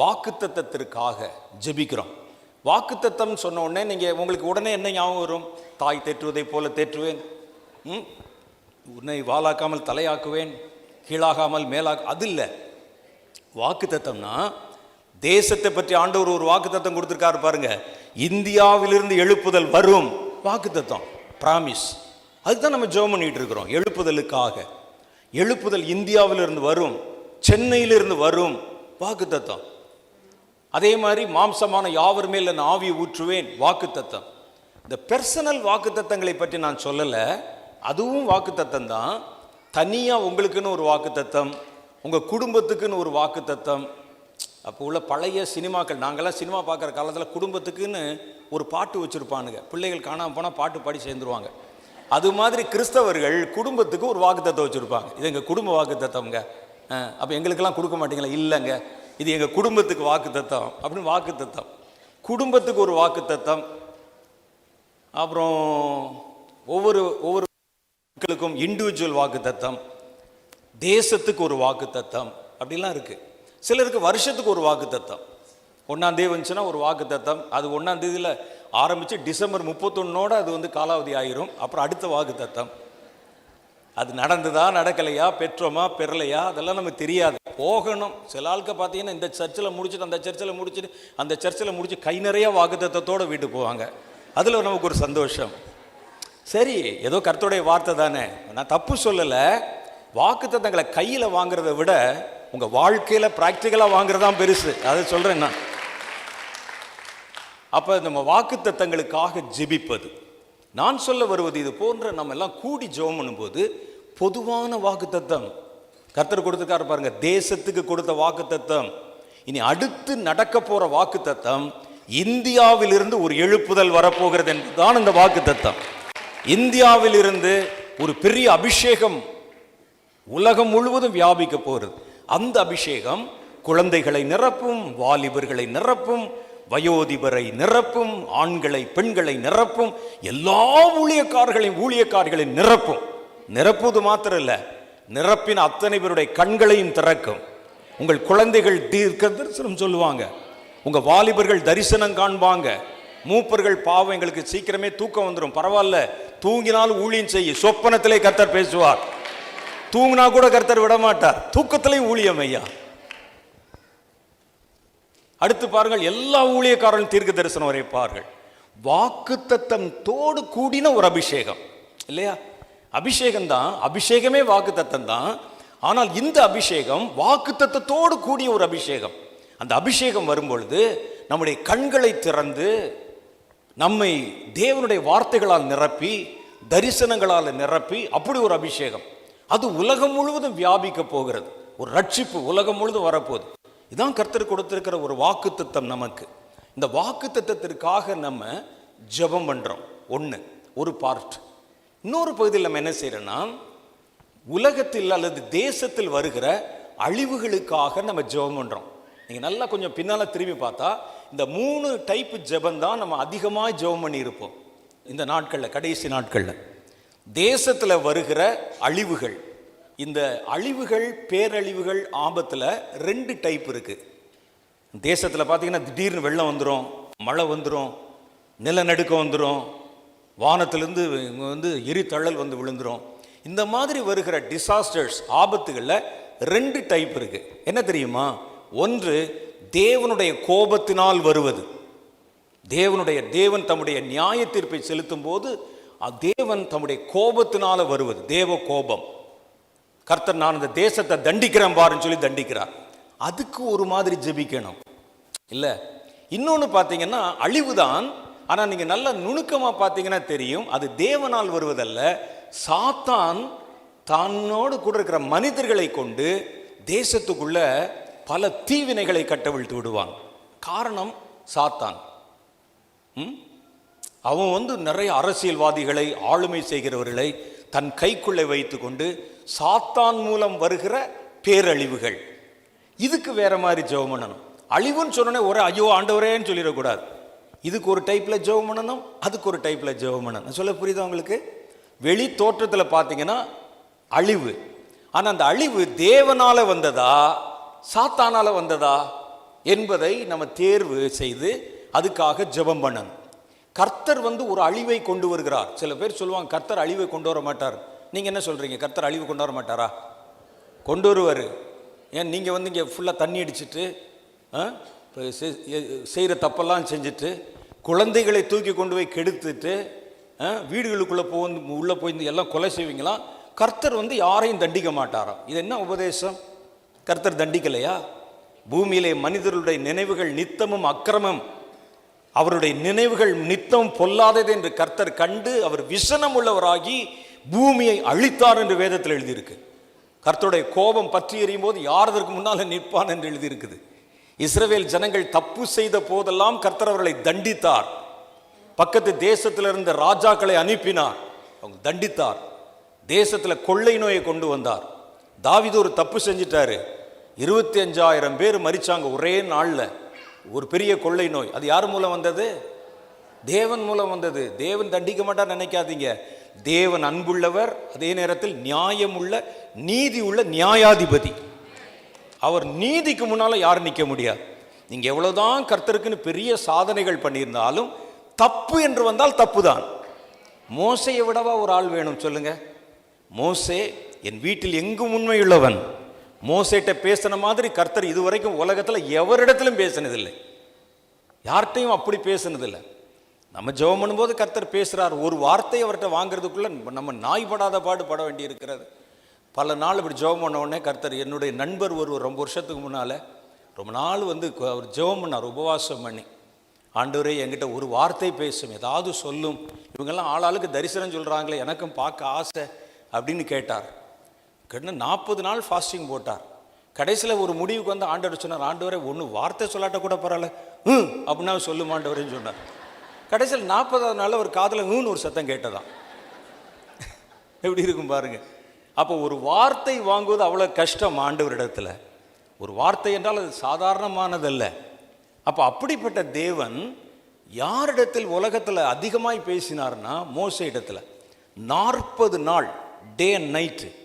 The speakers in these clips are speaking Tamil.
வாக்குத்தத்தத்திற்காக ஜெபிக்கிறோம். வாக்குத்தத்தம் சொன்ன உடனே நீங்கள் உங்களுக்கு உடனே என்ன ஞாபகம் வரும்? தாய் தேற்றுவதைப் போல தேற்றுவேன். ம்? உன்னை வாலாக்காமல் தலையாக்குவேன் கீழாகாமல் மேலாக அது இல்லை. வாக்குத்தத்தம்னா தேசத்தை பற்றி ஆண்டவர் ஒரு வாக்குத்தத்தம் கொடுத்துருக்காரு பாருங்க. இந்தியாவிலிருந்து எழுப்புதல் வரும் வாக்குத்தத்தம் பிராமிஸ் அதுதான் நம்ம ஜெபம் பண்ணிட்டு இருக்கிறோம் எழுப்புதலுக்காக. எழுப்புதல் இந்தியாவிலிருந்து வரும் சென்னையிலிருந்து வரும் வாக்குத்தத்தம். அதே மாதிரி மாம்சமான யாவர் மேல் நான் ஆவி ஊற்றுவேன் வாக்குத்தத்தம். இந்த பெர்சனல் வாக்குத்தத்தங்களை பற்றி நான் சொல்லலை. அதுவும் வாக்குத்தத்தம் தான். தனியாக உங்களுக்குன்னு ஒரு வாக்குத்தத்தம் உங்கள் குடும்பத்துக்குன்னு ஒரு வாக்குத்தத்தம். அப்போ உள்ள பழைய சினிமாக்கள் நாங்கள்லாம் சினிமா பார்க்குற காலத்தில் குடும்பத்துக்குன்னு ஒரு பாட்டு வச்சுருப்பானுங்க. பிள்ளைகள் காணாமல் போனால் பாட்டு பாடி சேர்ந்துருவாங்க. அது மாதிரி கிறிஸ்தவர்கள் குடும்பத்துக்கு ஒரு வாக்குத்தத்தம் வச்சுருப்பாங்க. இது எங்கள் குடும்ப வாக்குத்தத்தம்ங்க. அப்போ எங்களுக்கெல்லாம் கொடுக்க மாட்டீங்களா? இல்லைங்க. இது எங்கள் குடும்பத்துக்கு வாக்குத்தத்தம் அப்படின்னு வாக்குத்தத்தம். குடும்பத்துக்கு ஒரு வாக்குத்தத்தம். அப்புறம் ஒவ்வொரு ஒவ்வொரு மக்களுக்கும் இண்டிவிஜுவல் வாக்குத்தத்தம். தேசத்துக்கு ஒரு வாக்குத்தத்தம் அப்படிலாம் இருக்குது சிலருக்கு வருஷத்துக்கு ஒரு வாக்குத்தத்தம். ஒன்றாம் தேதி வந்துச்சுன்னா ஒரு வாக்குத்தத்தம். அது ஒன்றாம் தேதியில் ஆரம்பித்து டிசம்பர் முப்பத்தொன்னோட அது வந்து காலாவதி ஆயிரும். அப்புறம் அடுத்த வாக்கு தத்தம் அது நடந்ததா நடக்கலையா பெற்றோமா பெறலையா அதெல்லாம் நமக்கு தெரியாது. போகணும். சில ஆளுக்கு பார்த்தீங்கன்னா இந்த சர்ச்சில் முடிச்சுட்டு அந்த சர்ச்சில் முடிச்சுட்டு அந்த சர்ச்சில் முடிச்சு கை நிறைய வாக்குத்தத்தோடு வீட்டுக்கு போவாங்க. அதில் நமக்கு ஒரு சந்தோஷம். சரி ஏதோ கருத்துடைய வார்த்தை தானே. நான் தப்பு சொல்லலை. வாக்குத்தத்தங்களை கையில் வாங்குறத விட உங்கள் வாழ்க்கையில் ப்ராக்டிக்கலாக வாங்குறது தான் பெருசு. அதை சொல்கிறேன் நான். அப்போ நம்ம வாக்குத்தத்தங்களுக்காக ஜெபிப்பது. நான் சொல்ல வருவது இது போன்ற நம்ம எல்லாம் கூடி ஜெபம் பண்ணும்போது பொதுவான வாக்குத்தத்தம். கர்த்தர் கொடுத்துருக்காரு பாருங்க தேசத்துக்கு கொடுத்த வாக்குத்தத்தம். இனி அடுத்து நடக்க போற வாக்குத்தத்தம் இந்தியாவிலிருந்து ஒரு எழுப்புதல் வரப்போகிறது என்பதுதான் இந்த வாக்குத்தத்தம். இந்தியாவிலிருந்து ஒரு பெரிய அபிஷேகம் உலகம் முழுவதும் வியாபிக்க போகிறது. அந்த அபிஷேகம் குழந்தைகளை நிரப்பும் வாலிபர்களை நிரப்பும் வயோதிபரை நிரப்பும் ஆண்களை பெண்களை நிரப்பும் எல்லா ஊழியக்காரர்களையும் ஊழியக்காரர்களை நிரப்பும். நிரப்புவது மாத்திரம் இல்லை நிரப்பின அத்தனை பேருடைய கண்களையும் திறக்கும். உங்கள் குழந்தைகள் தீர்க்க தரிசனம் சொல்லுவாங்க. உங்க வாலிபர்கள் தரிசனம் காண்பாங்க. மூப்பர்கள் பாவம் எங்களுக்கு சீக்கிரமே தூக்கம் வந்துடும் பரவாயில்ல தூங்கினாலும் ஊழியம் செய்ய. சொப்பனத்திலே கர்த்தர் பேசுவார். தூங்கினா கூட கர்த்தர் விட மாட்டார். தூக்கத்திலையும் ஊழியம் ஐயா. அடுத்து பாருங்கள் எல்லா ஊழியக்காரர்களும் தீர்க்க தரிசனம் வரைப்பார்கள். வாக்கு தத்தம் தோடு கூடின ஒரு அபிஷேகம். இல்லையா? அபிஷேகம் தான் அபிஷேகமே வாக்குத்தத்தம் தான் ஆனால் இந்த அபிஷேகம் வாக்குத்தத்தத்தோடு கூடிய ஒரு அபிஷேகம். அந்த அபிஷேகம் வரும்பொழுது நம்முடைய கண்களை திறந்து நம்மை தேவனுடைய வார்த்தைகளால் நிரப்பி தரிசனங்களால் நிரப்பி அப்படி ஒரு அபிஷேகம். அது உலகம் முழுவதும் வியாபிக்க போகிறது. ஒரு ரட்சிப்பு உலகம் முழுவதும் வரப்போகுது. இதான் கர்த்தர் கொடுத்திருக்கிற ஒரு வாக்குத்தத்தம் நமக்கு. இந்த வாக்குத்தத்தத்திற்காக நம்ம ஜெபம் பண்ணுறோம் ஒன்று ஒரு பார்ட் இன்னொரு பகுதியில் நம்ம என்ன செய்கிறோன்னா உலகத்தில் அல்லது தேசத்தில் வருகிற அழிவுகளுக்காக நம்ம ஜெபம் பண்ணுறோம் நீங்கள் நல்லா கொஞ்சம் பின்னால் திரும்பி பார்த்தா இந்த மூணு டைப் ஜெபம் தான் நம்ம அதிகமாக ஜெபம் பண்ணியிருப்போம். இந்த நாட்களில் கடைசி நாட்களில். தேசத்தில் வருகிற அழிவுகள். இந்த அழிவுகள் பேரழிவுகள் ஆபத்தில் ரெண்டு டைப் இருக்கு. தேசத்தில் பார்த்தீங்கன்னா திடீர்னு வெள்ளம் வந்துடும் மழை வந்துடும் நிலநடுக்கம் வந்துடும் வானத்திலிருந்து இவங்க வந்து எரித்தழல் வந்து விழுந்துரும். இந்த மாதிரி வருகிற டிசாஸ்டர்ஸ் ஆபத்துகளில் ரெண்டு டைப் இருக்குது என்ன தெரியுமா? ஒன்று தேவனுடைய கோபத்தினால் வருவது. தேவனுடைய தேவன் தம்முடைய நியாய தீர்ப்பை செலுத்தும் போது தேவன் தம்முடைய கோபத்தினால வருவது. தேவ கோபம். கர்த்தர் நான் இந்த தேசத்தை தண்டிக்கிறேன் பாருன்னு சொல்லி தண்டிக்கிறார். அதுக்கு ஒரு மாதிரி ஜெபிக்கணும். இல்லை. இன்னொன்று பார்த்தீங்கன்னா அழிவுதான் ஆனால் நீங்கள் நல்ல நுணுக்கமாக பார்த்தீங்கன்னா தெரியும் அது தேவனால் வருவதல்ல. சாத்தான் தன்னோடு கூட இருக்கிற மனிதர்களை கொண்டு தேசத்துக்குள்ள பல தீவினைகளை கட்டவிழ்த்து விடுவான். காரணம் சாத்தான். ம்? அவன் வந்து நிறைய அரசியல்வாதிகளை ஆளுமை செய்கிறவர்களை தன் கைக்குள்ளே வைத்துக்கொண்டு சாத்தான் மூலம் வருகிற பேரழிவுகள். இதுக்கு வேற மாதிரி ஜெபம் பண்ணணும். அழிவுன்னு சொன்னோடனே ஒரு ஐயோ ஆண்டவரேன்னு சொல்லிடக்கூடாது. இதுக்கு ஒரு டைப்பில் ஜெபம் பண்ணணும் அதுக்கு ஒரு டைப்பில் ஜெபம் பண்ணணும். சொல்ல புரியுதா உங்களுக்கு? வெளி தோற்றத்தில் பார்த்தீங்கன்னா அழிவு. ஆனால் அந்த அழிவு தேவனால் வந்ததா சாத்தானால் வந்ததா என்பதை நம்ம தேர்வு செய்து அதுக்காக ஜெபம் பண்ணணும். கர்த்தர் வந்து ஒரு அழிவை கொண்டு வருகிறார். சில பேர் சொல்லுவாங்க கர்த்தர் அழிவை கொண்டு வர மாட்டார். நீங்கள் என்ன சொல்கிறீங்க கர்த்தர் அழிவு கொண்டு வர மாட்டாரா? கொண்டு வருவார். ஏன் நீங்கள் வந்து இங்கே ஃபுல்லாக தண்ணி அடிச்சிட்டு செய்கிற தப்பெல்லாம் செஞ்சுட்டு குழந்தைகளை தூக்கி கொண்டு போய் கெடுத்துட்டு வீடுகளுக்குள்ளே போ உள்ளே போய் எல்லாம் கொலை செய்வீங்களாம் கர்த்தர் வந்து யாரையும் தண்டிக்க மாட்டாராம். இது என்ன உபதேசம்? கர்த்தர் தண்டிக்கலையா? பூமியிலே மனிதர்களுடைய நினைவுகள் நித்தமும் அக்கிரமம். அவருடைய நினைவுகள் நித்தம் பொல்லாதது என்று கர்த்தர் கண்டு அவர் விசனம் உள்ளவராகி பூமியை அழித்தார் என்று வேதத்தில் எழுதியிருக்கு. கர்த்தருடைய கோபம் பற்றி எறியும் போது யார் அதற்கு முன்னால் நிற்பான் என்று எழுதியிருக்குது. இஸ்ரவேல் ஜனங்கள் தப்பு செய்த போதெல்லாம் கர்த்தர் அவர்களை தண்டித்தார். பக்கத்து தேசத்தில் இருந்த ராஜாக்களை அனுப்பினார். அவங்க தண்டித்தார். தேசத்தில் கொள்ளை நோயை கொண்டு வந்தார். தாவிது ஒரு தப்பு செஞ்சிட்டாரு. இருபத்தி அஞ்சாயிரம் பேர் மரிச்சாங்க ஒரே நாளில். ஒரு பெரிய கொள்ளை நோய். அது யார் மூலம் வந்தது? தேவன் மூலம் வந்தது. தேவன் தண்டிக்க மாட்டார் நினைக்காதீங்க. தேவன் அன்புள்ளவர் அதே நேரத்தில் நியாயமுள்ள நீதி உள்ள நியாயாதிபதி. அவர் நீதிக்கு முன்னால் யாரும் நிற்க முடியாது. நீங்கள் எவ்வளோதான் கர்த்தருக்குன்னு பெரிய சாதனைகள் பண்ணியிருந்தாலும் தப்பு என்று வந்தால் தப்பு தான் மோசையை விடவா ஒரு ஆள் வேணும் சொல்லுங்கள் மோசே என் வீட்டில் எங்கும் உண்மையுள்ளவன். மோசேட்ட பேசின மாதிரி கர்த்தர் இதுவரைக்கும் உலகத்தில் எவரிடத்திலும் பேசினதில்லை. யார்கிட்டையும் அப்படி பேசினதில்லை. நம்ம ஜெபம் பண்ணும்போது கர்த்தர் பேசுகிறார் ஒரு வார்த்தை அவர்கிட்ட வாங்குறதுக்குள்ள நம்ம நாய்படாத பாடு பட வேண்டி இருக்கிறது பல நாள் இப்படி ஜெபம் பண்ண உடனே கர்த்தர் என்னுடைய நண்பர் ஒரு ரொம்ப வருஷத்துக்கு முன்னால் ரொம்ப நாள் வந்து அவர் ஜெபம் பண்ணார் உபவாசம் பண்ணி. ஆண்டவரே என்கிட்ட ஒரு வார்த்தை பேசும் ஏதாவது சொல்லும். இவங்கெல்லாம் ஆளாளுக்கு தரிசனம் சொல்கிறாங்களே எனக்கும் பார்க்க ஆசை அப்படின்னு கேட்டார். கிட்ட நாற்பது நாள் ஃபாஸ்டிங் போட்டார். கடைசியில் ஒரு முடிவுக்கு வந்து ஆண்டவர் சொன்னார் ஆண்டவரே ஒன்று வார்த்தை சொல்லாட்ட கூட பரவாயில்ல. ம் அப்படின்னா சொல்லும் ஆண்டவரேன்னு சொன்னார். கடைசியில் நாற்பதாவது நாளில் ஒரு காதில் ம்னு ஒரு சத்தம் கேட்டதான் எப்படி இருக்கும் பாருங்கள் அப்போ ஒரு வார்த்தை வாங்குவது அவ்வளோ கஷ்டம் ஆண்டவரிடத்துல. ஒரு வார்த்தை என்றால் அது சாதாரணமானதல்ல. அப்போ அப்படிப்பட்ட தேவன் யாரிடத்தில் உலகத்தில் அதிகமாய் பேசினார்னா மோச இடத்துல. நாற்பது நாள் டே அண்ட் நைட்டு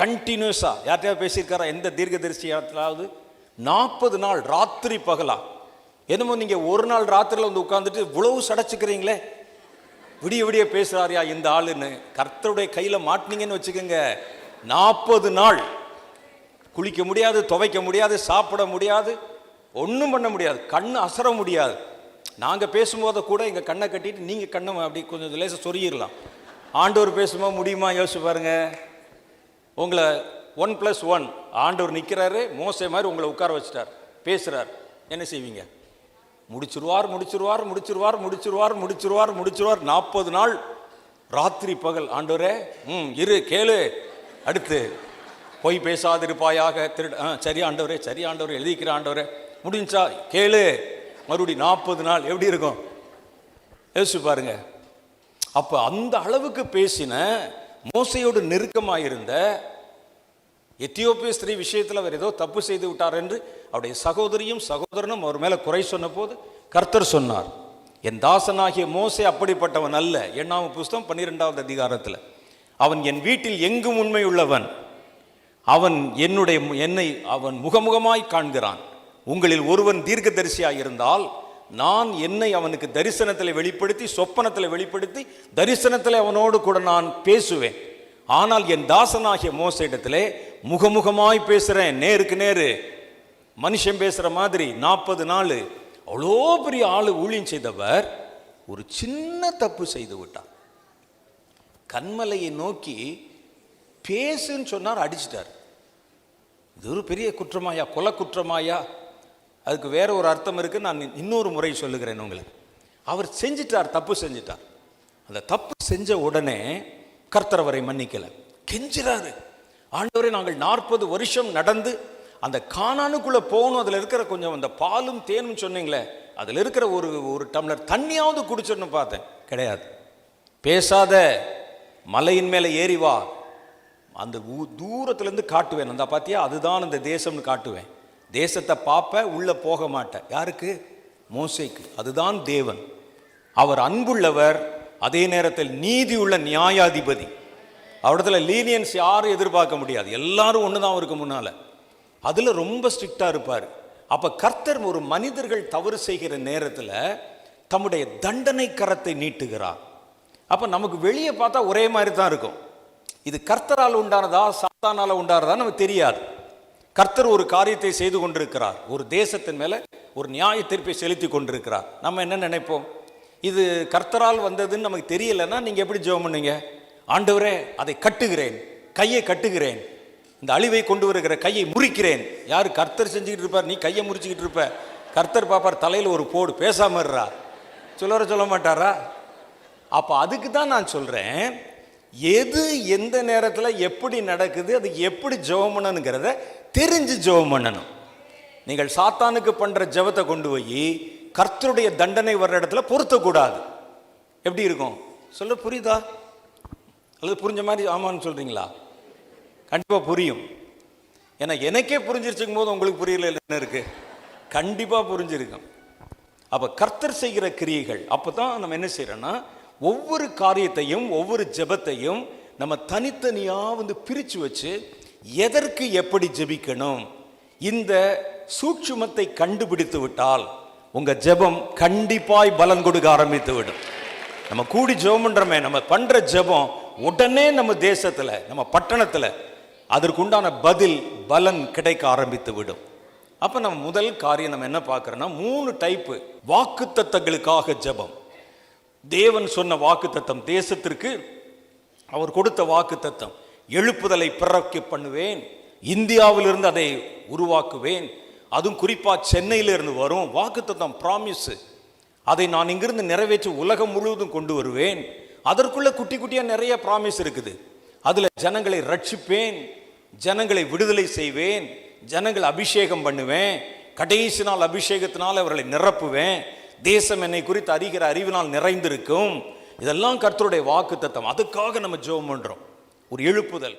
கண்டினியூஸாக யார்கிட்டயாவது பேசியிருக்காரா? எந்த தீர்க்கதரிசியாவது? நாற்பது நாள் ராத்திரி பகலா. என்னமோ நீங்கள் ஒரு நாள் ராத்திரியில் வந்து உட்காந்துட்டு இவ்வளவு சடைச்சிக்கிறீங்களே. விடிய விடிய பேசுகிறாரியா இந்த ஆளுன்னு. கர்த்தருடைய கையில் மாட்டினீங்கன்னு வச்சுக்கோங்க. நாற்பது நாள். குளிக்க முடியாது துவைக்க முடியாது சாப்பிட முடியாது ஒன்றும் பண்ண முடியாது. கண் அசர முடியாது. நாங்கள் பேசும்போது கூட எங்கள் கண்ணை கட்டிட்டு நீங்கள் கண்ணை அப்படி கொஞ்சம் லேசாக சொருகிடலாம். ஆண்டவர் பேசும்போது முடியுமா? யோசிச்சு பாருங்க. உங்களை ஒன் ப்ளஸ் ஒன். ஆண்டவர் நிற்கிறாரு மோசை மாதிரி உங்களை உட்கார வச்சிட்டார். பேசுகிறார் என்ன செய்வீங்க? முடிச்சிருவார் முடிச்சிருவார் முடிச்சிருவார் முடிச்சிருவார் முடிச்சிருவார் முடிச்சிருவார். நாற்பது நாள் ராத்திரி பகல். ஆண்டவரே ம் இரு கேளு. அடுத்து பொய் பேசாதிருப்பாயாக திருட ஆ சரி ஆண்டவரே சரி ஆண்டவரே எழுதிக்கிற ஆண்டவரே. முடிஞ்சா கேளு. மறுபடி நாற்பது நாள் எப்படி இருக்கும்? யோசிச்சு பாருங்க. அப்போ அந்த அளவுக்கு பேசின மோசையோடு நெருக்கமாக இருந்த எத்தியோப்பிய ஸ்திரீ விஷயத்தில் அவர் ஏதோ தப்பு செய்து விட்டார் என்று அவருடைய சகோதரியும் சகோதரனும் அவர் மேலே குறை சொன்னபோது கர்த்தர் சொன்னார் என் தாசனாகிய மோசே அப்படிப்பட்டவன் அல்ல. எண்ணாம புஸ்தகம் பன்னிரெண்டாவது அதிகாரத்தில் அவன் என் வீட்டில் எங்கும் உண்மை உள்ளவன். அவன் என்னுடைய என்னை அவன் முகமுகமாய் காண்கிறான். உங்களில் ஒருவன் தீர்க்கதரிசியாய் இருந்தால் நான் என்னை அவனுக்கு தரிசனத்தில் வெளிப்படுத்தி சொப்பனத்தில் வெளிப்படுத்தி தரிசனத்தில் அவனோடு கூட நான் பேசுவேன். ஆனால் என் தாசனாகிய மோச இடத்திலே முகமுகமாய் பேசுகிறேன் நேருக்கு நேரு மனுஷன் பேசுகிற மாதிரி நாற்பது நாள் அவ்வளோ பெரிய ஆள் ஊழியம் செய்தவர் ஒரு சின்ன தப்பு செய்து விட்டார் கண்மலையை நோக்கி பேசுன்னு சொன்னார் அடிச்சிட்டார். இது ஒரு பெரிய குற்றமாயா கொலை குற்றமாயா? அதுக்கு வேற ஒரு அர்த்தம் இருக்கு நான் இன்னொரு முறை சொல்லுகிறேன் உங்களுக்கு. அவர் செஞ்சிட்டார் தப்பு செஞ்சிட்டார். அந்த தப்பு செஞ்ச உடனே கர்த்தர் அவரை மன்னிக்கலை. கெஞ்சிறாரு. ஆண்டவரே நாங்கள் நாற்பது வருஷம் நடந்து அந்த காணானுக்குள்ளே போகணும். அதில் இருக்கிற கொஞ்சம் அந்த பாலும் தேனும் சொன்னீங்களே அதில் இருக்கிற ஒரு ஒரு டம்ளர் தண்ணியாவது குடிச்சிடணும் பார்த்தேன். கிடையாது. பேசாத மலையின் மேலே ஏறி வா. அந்த ஊ- தூரத்துலேருந்து காட்டுவேன். அந்த பார்த்தியா அதுதான் அந்த தேசம்னு காட்டுவேன். தேசத்தை பார்ப்ப உள்ளே போக மாட்டேன். யாருக்கு? மோசைக்கு. அதுதான் தேவன். அவர் அன்புள்ளவர் அதே நேரத்தில் நீதி உள்ள நியாயாதிபதி அவரிடத்துல லீனியன்ஸ் யாரும் எதிர்பார்க்க முடியாது. எல்லாரும் ஒன்று தான் அவருக்கு முன்னால். அதில் ரொம்ப ஸ்ட்ரிக்டாக இருப்பார். அப்போ கர்த்தர் ஒரு மனிதர்கள் தவறு செய்கிற நேரத்தில் தம்முடைய தண்டனை கரத்தை நீட்டுகிறார். அப்போ நமக்கு வெளியே பார்த்தா ஒரே மாதிரி தான் இருக்கும். இது கர்த்தரால் உண்டானதா சாத்தானால் உண்டானதா நமக்கு தெரியாது. கர்த்தர் ஒரு காரியத்தை செய்து கொண்டிருக்கிறார். ஒரு தேசத்தின் மேலே ஒரு நியாய தீர்ப்பை செலுத்தி கொண்டிருக்கிறார். நம்ம என்ன நினைப்போம்? இது கர்த்தரால் வந்ததுன்னு நமக்கு தெரியலன்னா நீங்கள் எப்படி ஜெபம் பண்ணுங்க? ஆண்டவரே அதை கட்டுகிறேன். கையை கட்டுகிறேன். இந்த அழிவை கொண்டு வருகிற கையை முறிக்கிறேன். யார் கர்த்தர் செஞ்சுக்கிட்டு இருப்பார்? நீ கையை முறிச்சிக்கிட்டு இருப்ப. கர்த்தர் பாப்பார் தலையில் ஒரு போடு பேசாம இருறா சொல்லற சொல்ல மாட்டாரா? அப்போ அதுக்கு தான் நான் சொல்கிறேன் எது எந்த நேரத்தில் எப்படி நடக்குது அது எப்படி ஜெபம் பண்ணணுங்கிறத தெரிஞ்சு ஜெபம் பண்ணணும். நீங்கள் சாத்தானுக்கு பண்ணுற ஜெபத்தை கொண்டு போய் கர்த்தருடைய தண்டனை வர்ற இடத்துல பொருத்தக்கூடாது. எப்படி இருக்கும்? சொல்ல புரியுதா? அல்லது புரிஞ்ச மாதிரி ஆமான்னு சொல்றீங்களா? கண்டிப்பாக புரியும். ஏன்னா எனக்கே புரிஞ்சிருச்சுக்கும் போது உங்களுக்கு புரியல என்ன இருக்கு? கண்டிப்பாக புரிஞ்சிருக்கும். அப்போ கர்த்தர் செய்கிற கிரியைகள் அப்பதான் நம்ம என்ன செய்கிறோன்னா ஒவ்வொரு காரியத்தையும் ஒவ்வொரு ஜெபத்தையும் நம்ம தனித்தனியாக வந்து பிரிச்சு வச்சு எதற்கு எப்படி ஜெபிக்கணும்? இந்த சூட்சுமத்தை கண்டுபிடித்து விட்டால் உங்க ஜெபம் கண்டிப்பாய் பலன் கொடுக்க ஆரம்பித்து விடும். நம்ம கூடி ஜெபம் நம்ம பண்ற ஜெபம் உடனே நம்ம தேசத்துல நம்ம பட்டணத்துல அதற்குண்டான பதில் பலன் கிடைக்க ஆரம்பித்து விடும். அப்ப நம்ம முதல் காரியம் நம்ம என்ன பார்க்கறோம்னா மூணு டைப்பு வாக்குத்தத்தங்களுக்காக ஜெபம். தேவன் சொன்ன வாக்குத்தத்தம் தேசத்திற்கு அவர் கொடுத்த வாக்குத்தத்தம் எழுப்புதலை பிறக்க பண்ணுவேன் இந்தியாவிலிருந்து அதை உருவாக்குவேன் அதுவும் குறிப்பாக சென்னையிலிருந்து வரும். வாக்குத்தத்தம் ப்ராமிஸு அதை நான் இங்கிருந்து நிறைவேற்றி உலகம் முழுவதும் கொண்டு வருவேன். அதற்குள்ளே குட்டி குட்டியாக நிறைய ப்ராமிஸ் இருக்குது. அதில் ஜனங்களை ரட்சிப்பேன். ஜனங்களை விடுதலை செய்வேன். ஜனங்களை அபிஷேகம் பண்ணுவேன். கடைசி நாள் அபிஷேகத்தினால் அவர்களை நிரப்புவேன். தேசம் என்னை குறித்து அறிகிற அறிவினால் நிறைந்திருக்கும். இதெல்லாம் கர்த்தருடைய வாக்கு தத்தம் அதுக்காக நம்ம ஜோபம் பண்ணுறோம் ஒரு எழுப்புதல்.